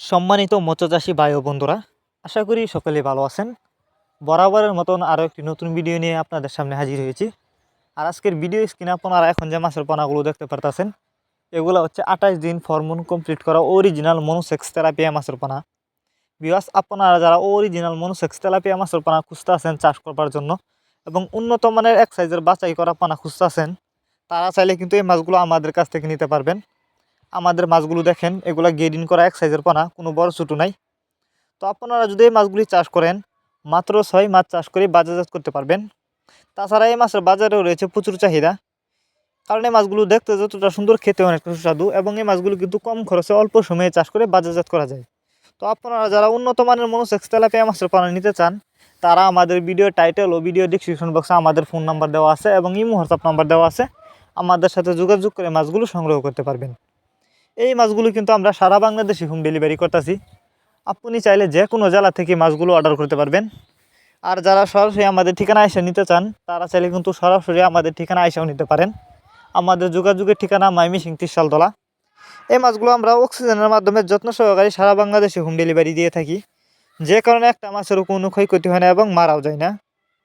সম্মানিত মৎস্যচাষী ভাই ও বন্ধুরা, আশা করি সকলে ভালো আছেন। বরাবরের মতন আরও একটি নতুন ভিডিও নিয়ে আপনাদের সামনে হাজির হয়েছি। আর আজকের ভিডিও স্ক্রিনে আপনারা এখন যে মাছের পানাগুলো দেখতে পারতেছেন, এগুলো হচ্ছে আঠাশ দিন ফরমুন কমপ্লিট করা অরিজিনাল মনোসেক্স তেলাপিয়া মাছের পানা। বিবাস আপনারা যারা অরিজিনাল মনোসেক্স তেলাপিয়া মাছের পানা খুঁজতে আছেন চাষ করবার জন্য এবং উন্নত মানের এক সাইজের বাছাই করা পানা খুঁজতে আছেন, তারা চাইলে কিন্তু এই মাছগুলো আমাদের কাছ থেকে নিতে পারবেন। আমাদের মাছগুলো দেখেন, এগুলো গেডিন করা এক সাইজের পানা, কোনো বড় ছোটো নাই। তো আপনারা যদি এই মাছগুলি চাষ করেন, মাত্র ছয় মাছ চাষ করে বাজারজাত করতে পারবেন। তাছাড়া এই মাছের বাজারেও রয়েছে প্রচুর চাহিদা। কারণ এই মাছগুলো দেখতে যতটা সুন্দর, খেতে অনেকটা সুস্বাদু এবং এই মাছগুলো কিন্তু কম খরচে অল্প সময়ে চাষ করে বাজারজাত করা যায়। তো আপনারা যারা উন্নত মানের মনোসেক্স তেলাপিয়া মাছের পানা নিতে চান, তারা আমাদের ভিডিও টাইটেল ও ভিডিও ডিসক্রিপশন বক্সে আমাদের ফোন নাম্বার দেওয়া আছে এবং ইমো হোয়াটসঅ্যাপ নাম্বার দেওয়া আছে। আমাদের সাথে যোগাযোগ করে মাছগুলো সংগ্রহ করতে পারবেন। এই মাছগুলো কিন্তু আমরা সারা বাংলাদেশে হোম ডেলিভারি করতেছি। আপনি চাইলে যে কোনো জেলা থেকে মাছগুলো অর্ডার করতে পারবেন। আর যারা সরাসরি আমাদের ঠিকানা এসে নিতে চান, তারা চাইলে কিন্তু সরাসরি আমাদের ঠিকানা এসেও নিতে পারেন। আমাদের যোগাযোগের ঠিকানা মাইমিসিং তিরশালতলা এই মাছগুলো আমরা অক্সিজেনের মাধ্যমে যত্ন সহকারে সারা বাংলাদেশে হোম ডেলিভারি দিয়ে থাকি। যে কারণে একটা মাছেরও কোনো ক্ষয়ক্ষতি হয় না এবং মারাও যায় না।